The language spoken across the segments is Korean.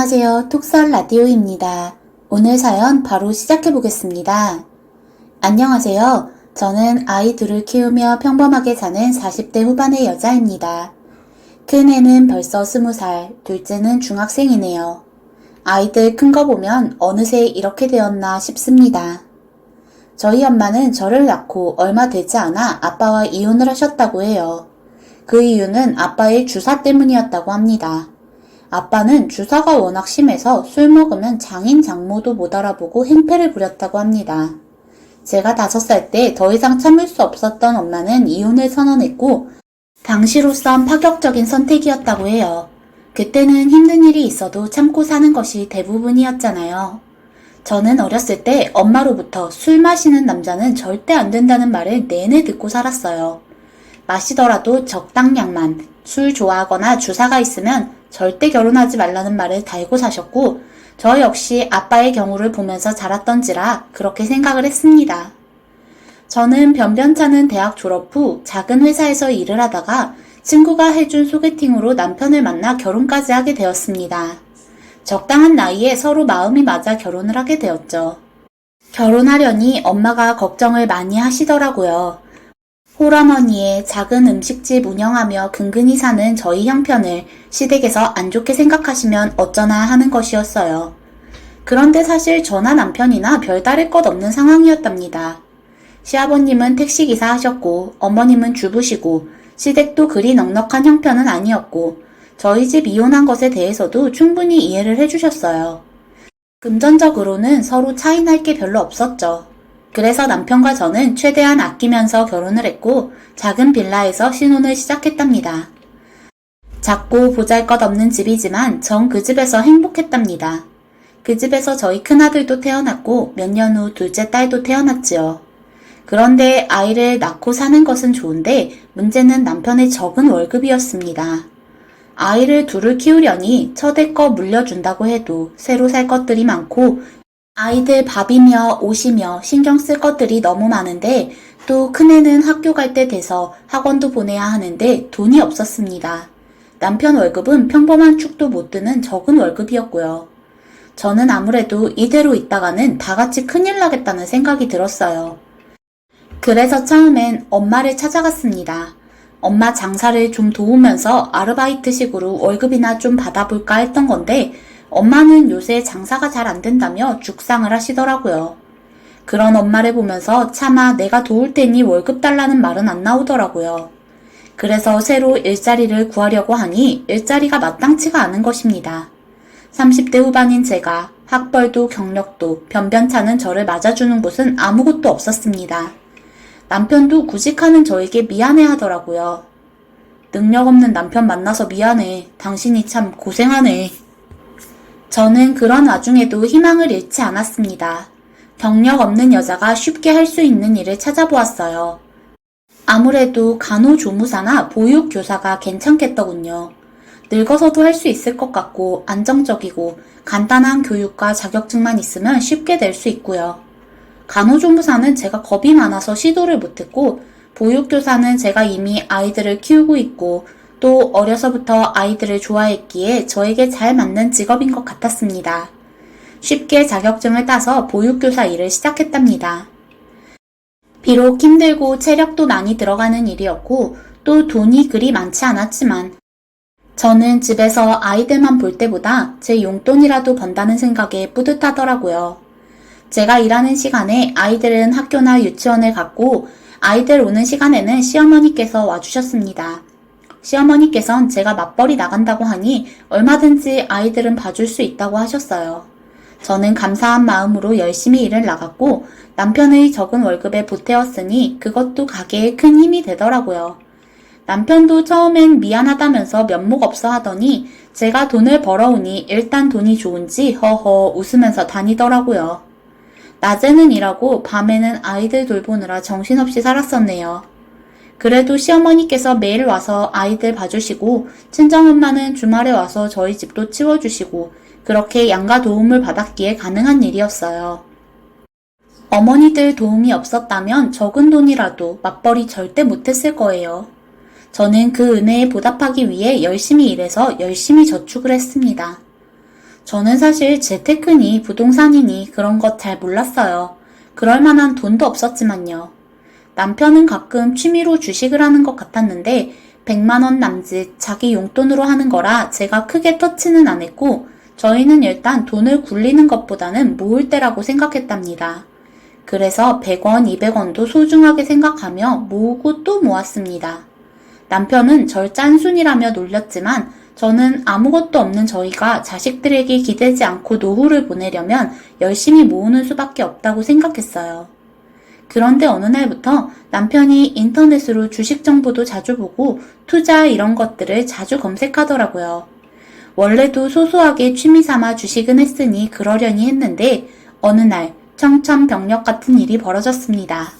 안녕하세요. 톡설 라디오입니다. 오늘 사연 바로 시작해 보겠습니다. 안녕하세요. 저는 아이 둘을 키우며 평범하게 사는 40대 후반의 여자입니다. 큰 애는 벌써 20살, 둘째는 중학생이네요. 아이들 큰 거 보면 어느새 이렇게 되었나 싶습니다. 저희 엄마는 저를 낳고 얼마 되지 않아 아빠와 이혼을 하셨다고 해요. 그 이유는 아빠의 주사 때문이었다고 합니다. 아빠는 주사가 워낙 심해서 술 먹으면 장인 장모도 못 알아보고 행패를 부렸다고 합니다. 제가 다섯 살 때 더 이상 참을 수 없었던 엄마는 이혼을 선언했고, 당시로선 파격적인 선택이었다고 해요. 그때는 힘든 일이 있어도 참고 사는 것이 대부분이었잖아요. 저는 어렸을 때 엄마로부터 술 마시는 남자는 절대 안 된다는 말을 내내 듣고 살았어요. 마시더라도 적당량만, 술 좋아하거나 주사가 있으면 절대 결혼하지 말라는 말을 달고 사셨고, 저 역시 아빠의 경우를 보면서 자랐던지라 그렇게 생각을 했습니다. 저는 변변찮은 대학 졸업 후 작은 회사에서 일을 하다가 친구가 해준 소개팅으로 남편을 만나 결혼까지 하게 되었습니다. 적당한 나이에 서로 마음이 맞아 결혼을 하게 되었죠. 결혼하려니 엄마가 걱정을 많이 하시더라고요. 홀어머니의 작은 음식집 운영하며 근근히 사는 저희 형편을 시댁에서 안 좋게 생각하시면 어쩌나 하는 것이었어요. 그런데 사실 저나 남편이나 별다를 것 없는 상황이었답니다. 시아버님은 택시기사 하셨고, 어머님은 주부시고, 시댁도 그리 넉넉한 형편은 아니었고, 저희 집 이혼한 것에 대해서도 충분히 이해를 해주셨어요. 금전적으로는 서로 차이날 게 별로 없었죠. 그래서 남편과 저는 최대한 아끼면서 결혼을 했고 작은 빌라에서 신혼을 시작했답니다. 작고 보잘 것 없는 집이지만 전 그 집에서 행복했답니다. 그 집에서 저희 큰아들도 태어났고 몇 년 후 둘째 딸도 태어났지요. 그런데 아이를 낳고 사는 것은 좋은데 문제는 남편의 적은 월급이었습니다. 아이를 둘을 키우려니 첫애 거 물려준다고 해도 새로 살 것들이 많고 아이들 밥이며 옷이며 신경 쓸 것들이 너무 많은데 또 큰애는 학교 갈 때 돼서 학원도 보내야 하는데 돈이 없었습니다. 남편 월급은 평범한 축도 못 드는 적은 월급이었고요. 저는 아무래도 이대로 있다가는 다 같이 큰일 나겠다는 생각이 들었어요. 그래서 처음엔 엄마를 찾아갔습니다. 엄마 장사를 좀 도우면서 아르바이트식으로 월급이나 좀 받아볼까 했던 건데 엄마는 요새 장사가 잘 안 된다며 죽상을 하시더라고요. 그런 엄마를 보면서 차마 내가 도울 테니 월급 달라는 말은 안 나오더라고요. 그래서 새로 일자리를 구하려고 하니 일자리가 마땅치가 않은 것입니다. 30대 후반인 제가 학벌도 경력도 변변찮은 저를 맞아주는 곳은 아무것도 없었습니다. 남편도 구직하는 저에게 미안해 하더라고요. 능력 없는 남편 만나서 미안해. 당신이 참 고생하네. 저는 그런 와중에도 희망을 잃지 않았습니다. 경력 없는 여자가 쉽게 할 수 있는 일을 찾아보았어요. 아무래도 간호조무사나 보육교사가 괜찮겠더군요. 늙어서도 할 수 있을 것 같고 안정적이고 간단한 교육과 자격증만 있으면 쉽게 낼수 있고요. 간호조무사는 제가 겁이 많아서 시도를 못했고 보육교사는 제가 이미 아이들을 키우고 있고 또 어려서부터 아이들을 좋아했기에 저에게 잘 맞는 직업인 것 같았습니다. 쉽게 자격증을 따서 보육교사 일을 시작했답니다. 비록 힘들고 체력도 많이 들어가는 일이었고 또 돈이 그리 많지 않았지만 저는 집에서 아이들만 볼 때보다 제 용돈이라도 번다는 생각에 뿌듯하더라고요. 제가 일하는 시간에 아이들은 학교나 유치원을 갔고 아이들 오는 시간에는 시어머니께서 와주셨습니다. 시어머니께선 제가 맞벌이 나간다고 하니 얼마든지 아이들은 봐줄 수 있다고 하셨어요. 저는 감사한 마음으로 열심히 일을 나갔고 남편의 적은 월급에 보태었으니 그것도 가게에 큰 힘이 되더라고요. 남편도 처음엔 미안하다면서 면목 없어 하더니 제가 돈을 벌어오니 일단 돈이 좋은지 허허 웃으면서 다니더라고요. 낮에는 일하고 밤에는 아이들 돌보느라 정신없이 살았었네요. 그래도 시어머니께서 매일 와서 아이들 봐주시고 친정엄마는 주말에 와서 저희 집도 치워주시고 그렇게 양가 도움을 받았기에 가능한 일이었어요. 어머니들 도움이 없었다면 적은 돈이라도 맞벌이 절대 못했을 거예요. 저는 그 은혜에 보답하기 위해 열심히 일해서 열심히 저축을 했습니다. 저는 사실 재테크니 부동산이니 그런 것 잘 몰랐어요. 그럴 만한 돈도 없었지만요. 남편은 가끔 취미로 주식을 하는 것 같았는데 100만원 남짓 자기 용돈으로 하는 거라 제가 크게 터치는 안 했고 저희는 일단 돈을 굴리는 것보다는 모을 때라고 생각했답니다. 그래서 100원, 200원도 소중하게 생각하며 모으고 또 모았습니다. 남편은 절 짠순이라며 놀렸지만 저는 아무것도 없는 저희가 자식들에게 기대지 않고 노후를 보내려면 열심히 모으는 수밖에 없다고 생각했어요. 그런데 어느 날부터 남편이 인터넷으로 주식 정보도 자주 보고 투자 이런 것들을 자주 검색하더라고요. 원래도 소소하게 취미 삼아 주식은 했으니 그러려니 했는데 어느 날 청천벽력 같은 일이 벌어졌습니다.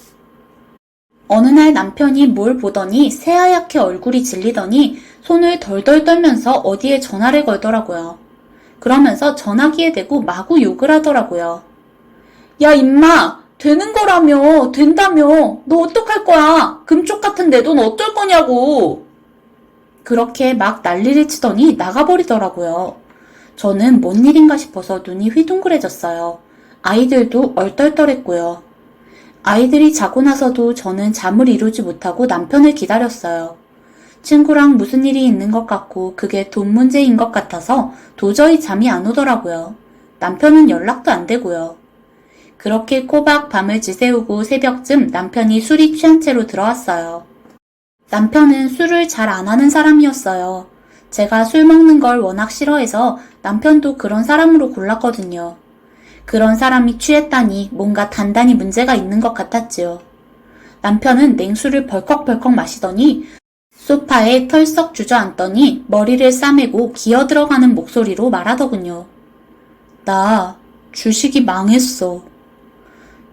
어느 날 남편이 뭘 보더니 새하얗게 얼굴이 질리더니 손을 덜덜 떨면서 어디에 전화를 걸더라고요. 그러면서 전화기에 대고 마구 욕을 하더라고요. 야, 임마! 되는 거라며! 된다며! 너 어떡할 거야! 금쪽 같은 내 돈 어떨 거냐고! 그렇게 막 난리를 치더니 나가버리더라고요. 저는 뭔 일인가 싶어서 눈이 휘둥그레졌어요. 아이들도 얼떨떨했고요. 아이들이 자고 나서도 저는 잠을 이루지 못하고 남편을 기다렸어요. 친구랑 무슨 일이 있는 것 같고 그게 돈 문제인 것 같아서 도저히 잠이 안 오더라고요. 남편은 연락도 안 되고요. 그렇게 꼬박 밤을 지새우고 새벽쯤 남편이 술이 취한 채로 들어왔어요. 남편은 술을 잘 안 하는 사람이었어요. 제가 술 먹는 걸 워낙 싫어해서 남편도 그런 사람으로 골랐거든요. 그런 사람이 취했다니 뭔가 단단히 문제가 있는 것 같았지요. 남편은 냉수를 벌컥벌컥 마시더니 소파에 털썩 주저앉더니 머리를 싸매고 기어 들어가는 목소리로 말하더군요. 나 주식이 망했어.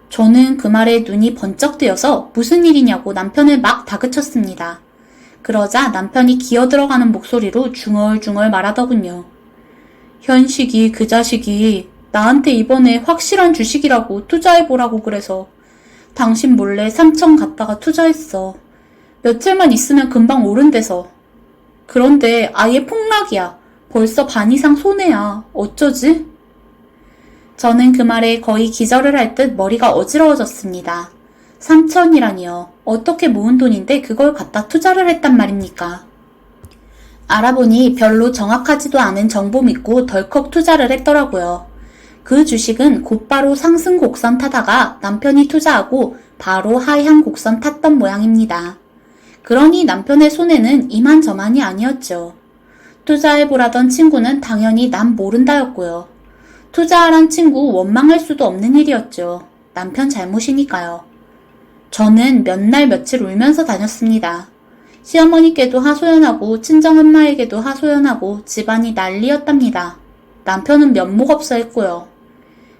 저는 그 말에 눈이 번쩍 뜨여서 무슨 일이냐고 남편을 막 다그쳤습니다. 그러자 남편이 기어 들어가는 목소리로 중얼중얼 말하더군요. 현식이 그 자식이 나한테 이번에 확실한 주식이라고 투자해보라고 그래서 당신 몰래 3천 갖다가 투자했어. 며칠만 있으면 금방 오른대서. 그런데 아예 폭락이야. 벌써 반 이상 손해야. 어쩌지? 저는 그 말에 거의 기절을 할 듯 머리가 어지러워졌습니다. 3천이라니요. 어떻게 모은 돈인데 그걸 갖다 투자를 했단 말입니까? 알아보니 별로 정확하지도 않은 정보 믿고 덜컥 투자를 했더라고요. 그 주식은 곧바로 상승 곡선 타다가 남편이 투자하고 바로 하향 곡선 탔던 모양입니다. 그러니 남편의 손해는 이만저만이 아니었죠. 투자해보라던 친구는 당연히 남 모른다였고요. 투자하란 친구 원망할 수도 없는 일이었죠. 남편 잘못이니까요. 저는 몇 날 며칠 울면서 다녔습니다. 시어머니께도 하소연하고 친정 엄마에게도 하소연하고 집안이 난리였답니다. 남편은 면목 없어 했고요.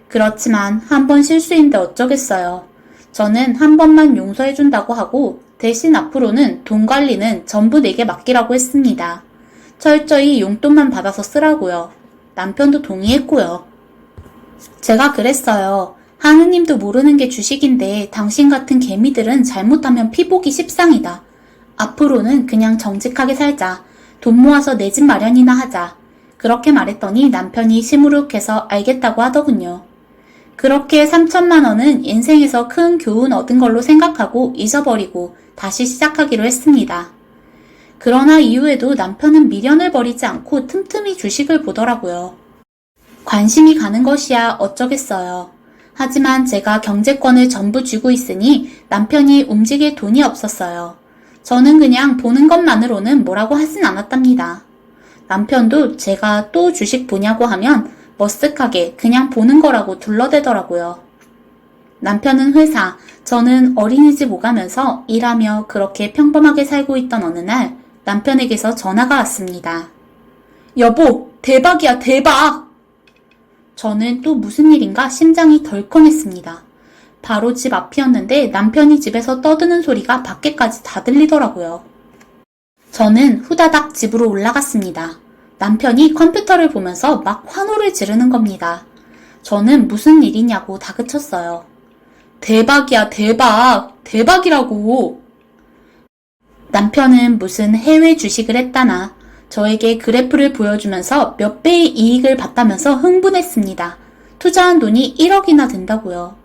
그렇지만 한 번 실수인데 어쩌겠어요. 저는 한 번만 용서해준다고 하고 대신 앞으로는 돈 관리는 전부 내게 맡기라고 했습니다. 철저히 용돈만 받아서 쓰라고요. 남편도 동의했고요. 제가 그랬어요. 하느님도 모르는 게 주식인데 당신 같은 개미들은 잘못하면 피보기 십상이다. 앞으로는 그냥 정직하게 살자. 돈 모아서 내 집 마련이나 하자. 그렇게 말했더니 남편이 시무룩해서 알겠다고 하더군요. 그렇게 3천만 원은 인생에서 큰 교훈 얻은 걸로 생각하고 잊어버리고 다시 시작하기로 했습니다. 그러나 이후에도 남편은 미련을 버리지 않고 틈틈이 주식을 보더라고요. 관심이 가는 것이야 어쩌겠어요. 하지만 제가 경제권을 전부 쥐고 있으니 남편이 움직일 돈이 없었어요. 저는 그냥 보는 것만으로는 뭐라고 하진 않았답니다. 남편도 제가 또 주식 보냐고 하면 머쓱하게 그냥 보는 거라고 둘러대더라고요. 남편은 회사, 저는 어린이집 오가면서 일하며 그렇게 평범하게 살고 있던 어느 날 남편에게서 전화가 왔습니다. 여보, 대박이야, 대박! 저는 또 무슨 일인가 심장이 덜컹했습니다. 바로 집 앞이었는데 남편이 집에서 떠드는 소리가 밖에까지 다 들리더라고요. 저는 후다닥 집으로 올라갔습니다. 남편이 컴퓨터를 보면서 막 환호를 지르는 겁니다. 저는 무슨 일이냐고 다그쳤어요. 대박이야, 대박! 대박이라고! 남편은 무슨 해외 주식을 했다나, 저에게 그래프를 보여주면서 몇 배의 이익을 봤다면서 흥분했습니다. 투자한 돈이 1억이나 된다고요.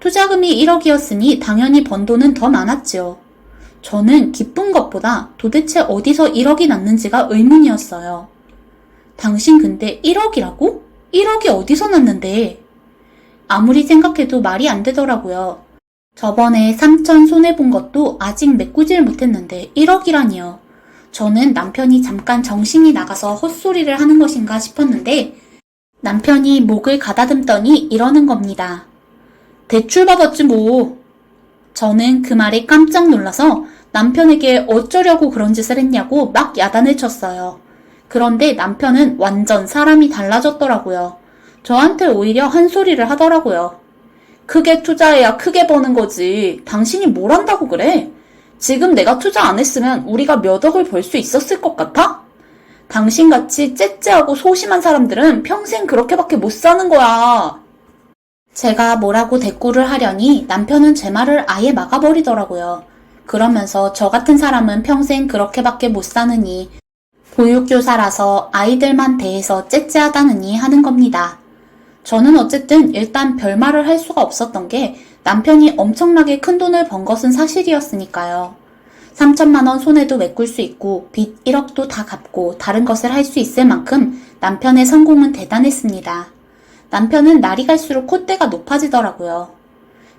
투자금이 1억이었으니 당연히 번 돈은 더 많았지요. 저는 기쁜 것보다 도대체 어디서 1억이 났는지가 의문이었어요. 당신 근데 1억이라고? 1억이 어디서 났는데? 아무리 생각해도 말이 안 되더라고요. 저번에 3천 손해본 것도 아직 메꾸질 못했는데 1억이라니요. 저는 남편이 잠깐 정신이 나가서 헛소리를 하는 것인가 싶었는데 남편이 목을 가다듬더니 이러는 겁니다. 대출 받았지 뭐. 저는 그 말에 깜짝 놀라서 남편에게 어쩌려고 그런 짓을 했냐고 막 야단을 쳤어요. 그런데 남편은 완전 사람이 달라졌더라고요. 저한테 오히려 한 소리를 하더라고요. 크게 투자해야 크게 버는 거지. 당신이 뭘 한다고 그래? 지금 내가 투자 안 했으면 우리가 몇 억을 벌 수 있었을 것 같아? 당신같이 째째하고 소심한 사람들은 평생 그렇게밖에 못 사는 거야. 제가 뭐라고 대꾸를 하려니 남편은 제 말을 아예 막아버리더라고요. 그러면서 저 같은 사람은 평생 그렇게밖에 못 사느니 보육교사라서 아이들만 대해서 째째하다느니 하는 겁니다. 저는 어쨌든 일단 별말을 할 수가 없었던 게 남편이 엄청나게 큰 돈을 번 것은 사실이었으니까요. 3천만 원 손해도 메꿀 수 있고 빚 1억도 다 갚고 다른 것을 할 수 있을 만큼 남편의 성공은 대단했습니다. 남편은 날이 갈수록 콧대가 높아지더라고요.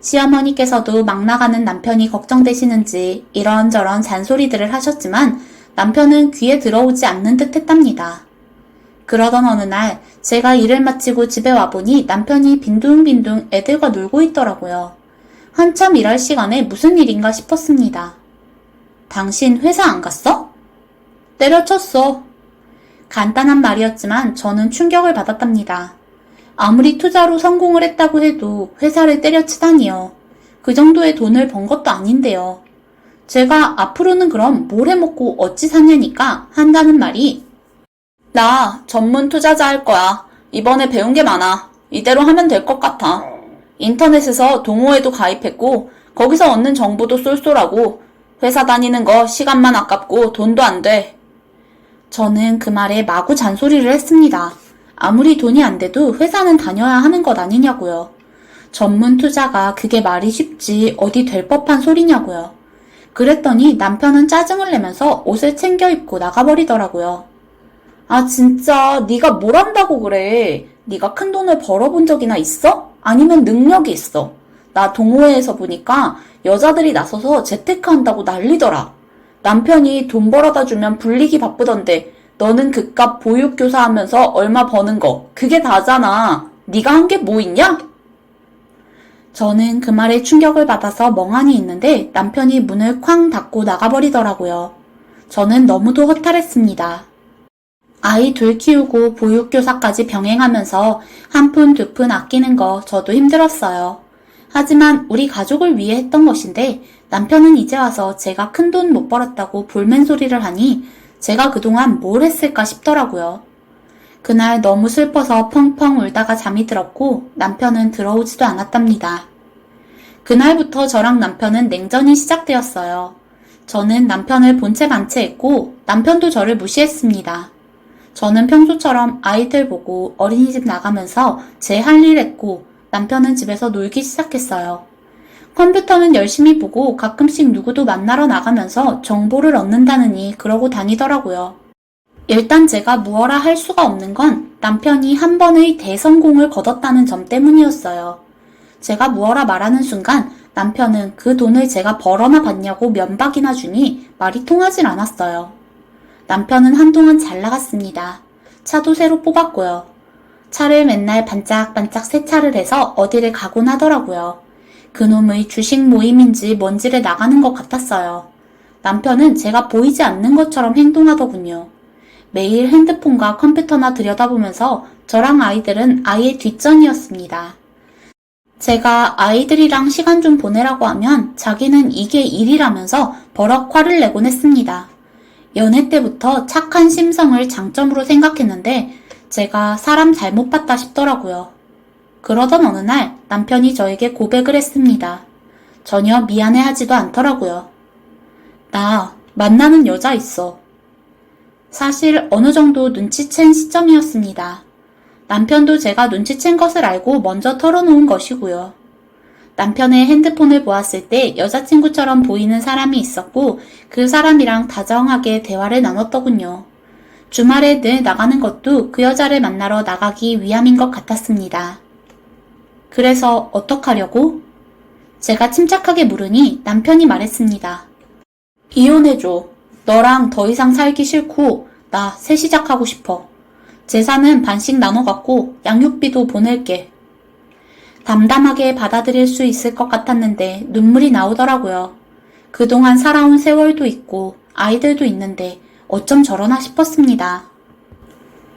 시어머니께서도 막 나가는 남편이 걱정되시는지 이런저런 잔소리들을 하셨지만 남편은 귀에 들어오지 않는 듯 했답니다. 그러던 어느 날 제가 일을 마치고 집에 와보니 남편이 빈둥빈둥 애들과 놀고 있더라고요. 한참 일할 시간에 무슨 일인가 싶었습니다. 당신 회사 안 갔어? 때려쳤어. 간단한 말이었지만 저는 충격을 받았답니다. 아무리 투자로 성공을 했다고 해도 회사를 때려치다니요. 그 정도의 돈을 번 것도 아닌데요. 제가 앞으로는 그럼 뭘 해먹고 어찌 사냐니까 한다는 말이 나 전문 투자자 할 거야. 이번에 배운 게 많아. 이대로 하면 될 것 같아. 인터넷에서 동호회도 가입했고 거기서 얻는 정보도 쏠쏠하고 회사 다니는 거 시간만 아깝고 돈도 안 돼. 저는 그 말에 마구 잔소리를 했습니다. 아무리 돈이 안 돼도 회사는 다녀야 하는 것 아니냐고요. 전문 투자가 그게 말이 쉽지 어디 될 법한 소리냐고요. 그랬더니 남편은 짜증을 내면서 옷을 챙겨 입고 나가버리더라고요. 아 진짜 네가 뭘 한다고 그래? 네가 큰 돈을 벌어본 적이나 있어? 아니면 능력이 있어? 나 동호회에서 보니까 여자들이 나서서 재테크 한다고 난리더라. 남편이 돈 벌어다 주면 불리기 바쁘던데 너는 그깟 보육교사 하면서 얼마 버는 거 그게 다잖아. 네가 한 게 뭐 있냐? 저는 그 말에 충격을 받아서 멍하니 있는데 남편이 문을 쾅 닫고 나가버리더라고요. 저는 너무도 허탈했습니다. 아이 둘 키우고 보육교사까지 병행하면서 한 푼 두 푼 아끼는 거 저도 힘들었어요. 하지만 우리 가족을 위해 했던 것인데 남편은 이제 와서 제가 큰 돈 못 벌었다고 불맨 소리를 하니 제가 그동안 뭘 했을까 싶더라고요. 그날 너무 슬퍼서 펑펑 울다가 잠이 들었고 남편은 들어오지도 않았답니다. 그날부터 저랑 남편은 냉전이 시작되었어요. 저는 남편을 본체 반체했고 남편도 저를 무시했습니다. 저는 평소처럼 아이들 보고 어린이집 나가면서 제 할 일 했고 남편은 집에서 놀기 시작했어요. 컴퓨터는 열심히 보고 가끔씩 누구도 만나러 나가면서 정보를 얻는다느니 그러고 다니더라고요. 일단 제가 무어라 할 수가 없는 건 남편이 한 번의 대성공을 거뒀다는 점 때문이었어요. 제가 무어라 말하는 순간 남편은 그 돈을 제가 벌어나 받냐고 면박이나 주니 말이 통하질 않았어요. 남편은 한동안 잘 나갔습니다. 차도 새로 뽑았고요. 차를 맨날 반짝반짝 세차를 해서 어디를 가곤 하더라고요. 그놈의 주식 모임인지 뭔지를 나가는 것 같았어요. 남편은 제가 보이지 않는 것처럼 행동하더군요. 매일 핸드폰과 컴퓨터나 들여다보면서 저랑 아이들은 아예 뒷전이었습니다. 제가 아이들이랑 시간 좀 보내라고 하면 자기는 이게 일이라면서 버럭 화를 내곤 했습니다. 연애 때부터 착한 심성을 장점으로 생각했는데 제가 사람 잘못 봤다 싶더라고요. 그러던 어느 날 남편이 저에게 고백을 했습니다. 전혀 미안해 하지도 않더라고요. 나 만나는 여자 있어. 사실 어느 정도 눈치챈 시점이었습니다. 남편도 제가 눈치챈 것을 알고 먼저 털어놓은 것이고요. 남편의 핸드폰을 보았을 때 여자친구처럼 보이는 사람이 있었고 그 사람이랑 다정하게 대화를 나눴더군요. 주말에 늘 나가는 것도 그 여자를 만나러 나가기 위함인 것 같았습니다. 그래서 어떡하려고? 제가 침착하게 물으니 남편이 말했습니다. 이혼해줘. 너랑 더 이상 살기 싫고 나 새 시작하고 싶어. 재산은 반씩 나눠 갖고 양육비도 보낼게. 담담하게 받아들일 수 있을 것 같았는데 눈물이 나오더라고요. 그동안 살아온 세월도 있고 아이들도 있는데 어쩜 저러나 싶었습니다.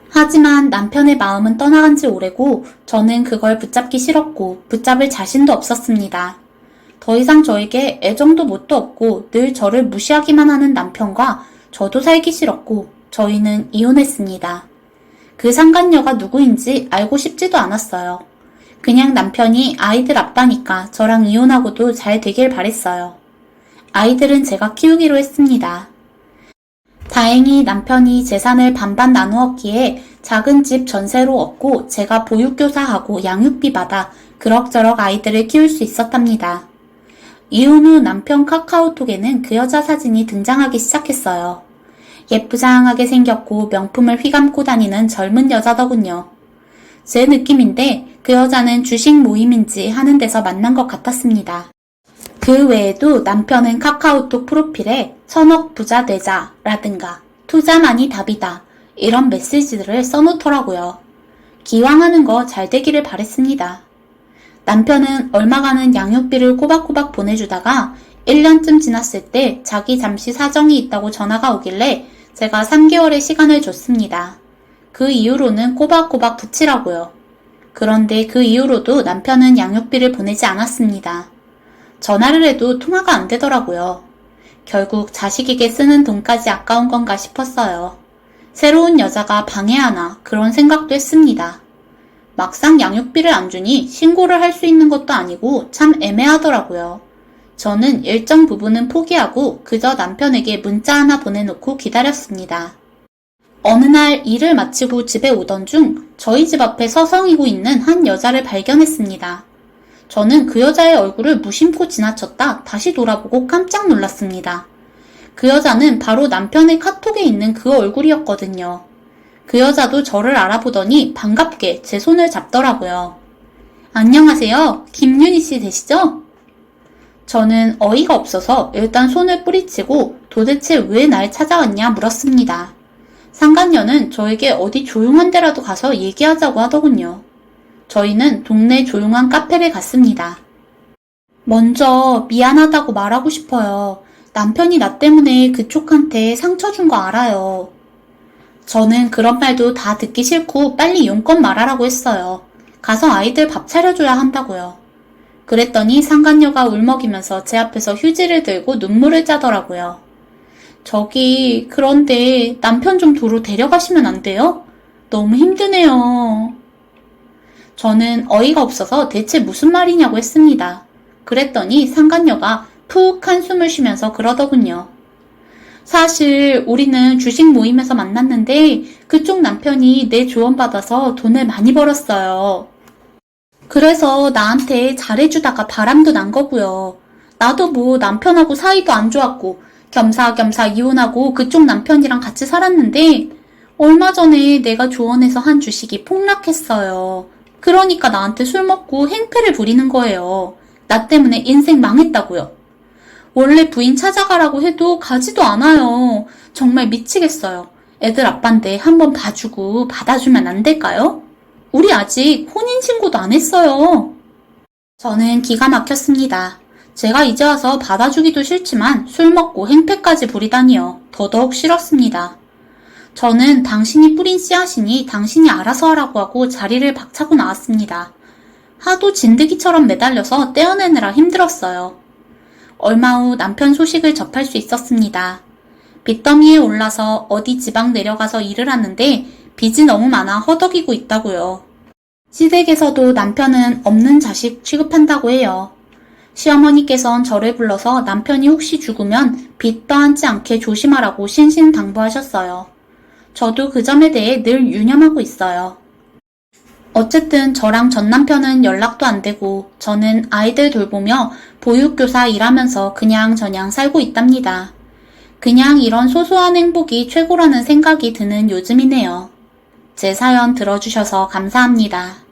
하지만 남편의 마음은 떠나간 지 오래고 저는 그걸 붙잡기 싫었고 붙잡을 자신도 없었습니다. 더 이상 저에게 애정도 뭣도 없고 늘 저를 무시하기만 하는 남편과 저도 살기 싫었고 저희는 이혼했습니다. 그 상간녀가 누구인지 알고 싶지도 않았어요. 그냥 남편이 아이들 아빠니까 저랑 이혼하고도 잘 되길 바랬어요. 아이들은 제가 키우기로 했습니다. 다행히 남편이 재산을 반반 나누었기에 작은 집 전세로 얻고 제가 보육교사하고 양육비 받아 그럭저럭 아이들을 키울 수 있었답니다. 이혼 후 남편 카카오톡에는 그 여자 사진이 등장하기 시작했어요. 예쁘장하게 생겼고 명품을 휘감고 다니는 젊은 여자더군요. 제 느낌인데 그 여자는 주식 모임인지 하는 데서 만난 것 같았습니다. 그 외에도 남편은 카카오톡 프로필에 천억 부자 되자라든가 투자만이 답이다 이런 메시지들을 써놓더라고요. 기왕하는 거 잘 되기를 바랬습니다. 남편은 얼마 가는 양육비를 꼬박꼬박 보내주다가 1년쯤 지났을 때 자기 잠시 사정이 있다고 전화가 오길래 제가 3개월의 시간을 줬습니다. 그 이후로는 꼬박꼬박 붙이라고요. 그런데 그 이후로도 남편은 양육비를 보내지 않았습니다. 전화를 해도 통화가 안 되더라고요. 결국 자식에게 쓰는 돈까지 아까운 건가 싶었어요. 새로운 여자가 방해하나 그런 생각도 했습니다. 막상 양육비를 안 주니 신고를 할 수 있는 것도 아니고 참 애매하더라고요. 저는 일정 부분은 포기하고 그저 남편에게 문자 하나 보내놓고 기다렸습니다. 어느 날 일을 마치고 집에 오던 중 저희 집 앞에 서성이고 있는 한 여자를 발견했습니다. 저는 그 여자의 얼굴을 무심코 지나쳤다 다시 돌아보고 깜짝 놀랐습니다. 그 여자는 바로 남편의 카톡에 있는 그 얼굴이었거든요. 그 여자도 저를 알아보더니 반갑게 제 손을 잡더라고요. 안녕하세요. 김윤희 씨 되시죠? 저는 어이가 없어서 일단 손을 뿌리치고 도대체 왜 날 찾아왔냐 물었습니다. 상간녀는 저에게 어디 조용한 데라도 가서 얘기하자고 하더군요. 저희는 동네 조용한 카페를 갔습니다. 먼저 미안하다고 말하고 싶어요. 남편이 나 때문에 그쪽한테 상처 준 거 알아요. 저는 그런 말도 다 듣기 싫고 빨리 용건 말하라고 했어요. 가서 아이들 밥 차려줘야 한다고요. 그랬더니 상간녀가 울먹이면서 제 앞에서 휴지를 들고 눈물을 짜더라고요. 저기, 그런데 남편 좀 도로 데려가시면 안 돼요? 너무 힘드네요. 저는 어이가 없어서 대체 무슨 말이냐고 했습니다. 그랬더니 상간녀가 푹 한숨을 쉬면서 그러더군요. 사실 우리는 주식 모임에서 만났는데 그쪽 남편이 내 조언받아서 돈을 많이 벌었어요. 그래서 나한테 잘해주다가 바람도 난 거고요. 나도 뭐 남편하고 사이도 안 좋았고 겸사겸사 이혼하고 그쪽 남편이랑 같이 살았는데 얼마 전에 내가 조언해서 한 주식이 폭락했어요. 그러니까 나한테 술 먹고 행패를 부리는 거예요. 나 때문에 인생 망했다고요. 원래 부인 찾아가라고 해도 가지도 않아요. 정말 미치겠어요. 애들 아빠인데 한번 봐주고 받아주면 안 될까요? 우리 아직 혼인신고도 안 했어요. 저는 기가 막혔습니다. 제가 이제 와서 받아주기도 싫지만 술 먹고 행패까지 부리다니요. 더더욱 싫었습니다. 저는 당신이 뿌린 씨앗이니 당신이 알아서 하라고 하고 자리를 박차고 나왔습니다. 하도 진드기처럼 매달려서 떼어내느라 힘들었어요. 얼마 후 남편 소식을 접할 수 있었습니다. 빚더미에 올라서 어디 지방 내려가서 일을 하는데 빚이 너무 많아 허덕이고 있다고요. 시댁에서도 남편은 없는 자식 취급한다고 해요. 시어머니께선 저를 불러서 남편이 혹시 죽으면 빚 떠안지 않게 조심하라고 신신당부하셨어요. 저도 그 점에 대해 늘 유념하고 있어요. 어쨌든 저랑 전 남편은 연락도 안 되고 저는 아이들 돌보며 보육교사 일하면서 그냥 저냥 살고 있답니다. 그냥 이런 소소한 행복이 최고라는 생각이 드는 요즘이네요. 제 사연 들어주셔서 감사합니다.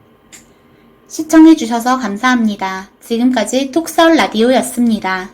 시청해주셔서 감사합니다. 지금까지 톡설 라디오였습니다.